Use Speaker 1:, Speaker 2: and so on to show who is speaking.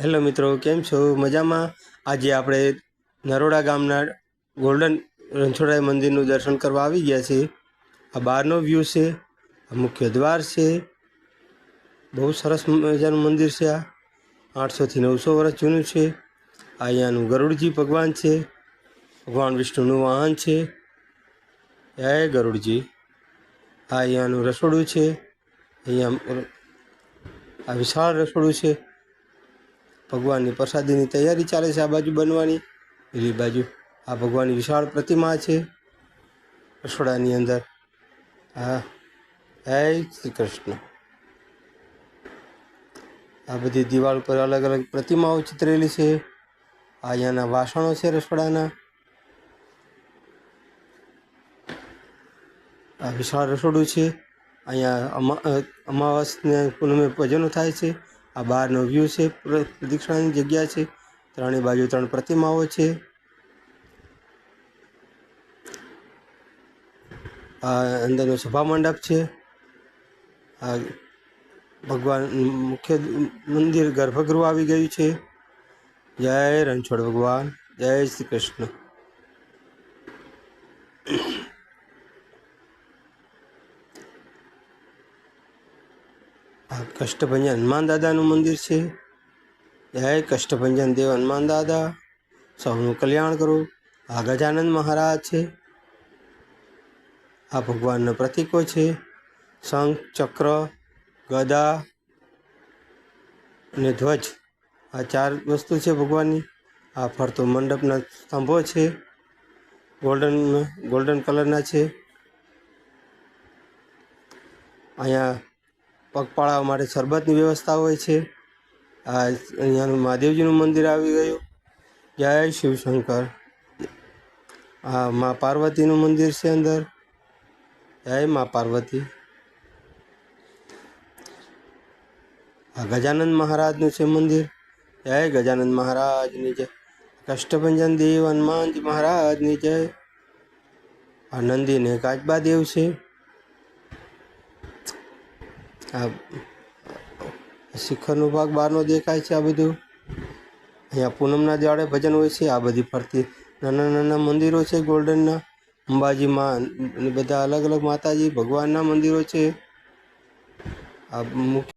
Speaker 1: Hello મિત્રો, કેમ છો? મજામાં? આજે આપણે નરોડા ગામના ગોલ્ડન રણછોડરાય મંદિરનું દર્શન કરવા આવી ગયા છીએ. આ બહારનો વ્યૂ છે, આ મુખ્ય દ્વાર છે. બહુ સરસ મજાનું મંદિર છે આ. આઠસોથી નવસો વર્ષ જૂનું છે. આ અહીંયાનું ગરુડજી ભગવાન છે. ભગવાન વિષ્ણુનું વાહન છે. એ ગરુડજી. આ અહીંયાનું રસોડું છે. અહીંયા આ વિશાળ રસોડું છે. ભગવાનની પ્રસાદીની તૈયારી ચાલે છે આ બાજુ બનવાની. પેલી બાજુ આ ભગવાનની વિશાળ પ્રતિમા છે રસોડાની અંદર. હા. હે શ્રી કૃષ્ણ. આ બધી દિવાલ પર અલગ અલગ પ્રતિમાઓ ચિતરેલી છે. આ અહીંયાના વાસણો છે રસોડાના. આ વિશાળ રસોડું છે. અહીંયા અમા અમાવાસને પૂનમે ભજનો થાય છે. આ બહારનો વ્યૂ છે, પ્ર- પ્રદક્ષિણાની જગ્યા છે. ત્રણેય બાજુ ત્રણ પ્રતિમાઓ છે. આ અંદરનો સભા મંડપ છે. આ ભગવાન મુખ્ય મંદિર ગર્ભગૃહ આવી ગયું છે. જય રણછોડ ભગવાન. જય શ્રી કૃષ્ણ. કષ્ટભંજન હનુમાન દાદાનું મંદિર છે. જય કષ્ટભંજન દેવ હનુમાન દાદા. સૌનું કલ્યાણ કરો. આ ગજાનંદ મહારાજ છે. આ ભગવાનના પ્રતીકો છે. શંખ, ચક્ર, ગદા અને ધ્વજ. આ ચાર વસ્તુ છે ભગવાનની. આ ફરતો મંડપના સ્તંભો છે. ગોલ્ડન ગોલ્ડન કલરના છે. અહીંયા પગપાળા માટે શરબતની વ્યવસ્થા હોય છે. આ અહીંયાનું મહાદેવજીનું મંદિર આવી ગયું. જય શિવશંકર. આ મા પાર્વતીનું મંદિર છે અંદર. જય મા પાર્વતી. આ ગજાનંદ મહારાજનું છે મંદિર. જય ગજાનંદ મહારાજની જય. કષ્ટભંજન દેવ હનુમાનજી મહારાજની જય. આ નંદીને કાચબા દેવ છે. આ શિખરનો ભાગ બહારનો દેખાય છે આ બધું. અહીંયા પૂનમના જાડે ભજન હોય છે, આ બધી ફરતી. નાના નાના મંદિરો છે ગોલ્ડનના અંબાજીમાં બધા અલગ અલગ માતાજી, ભગવાનના મંદિરો છે. આ મુખ્ય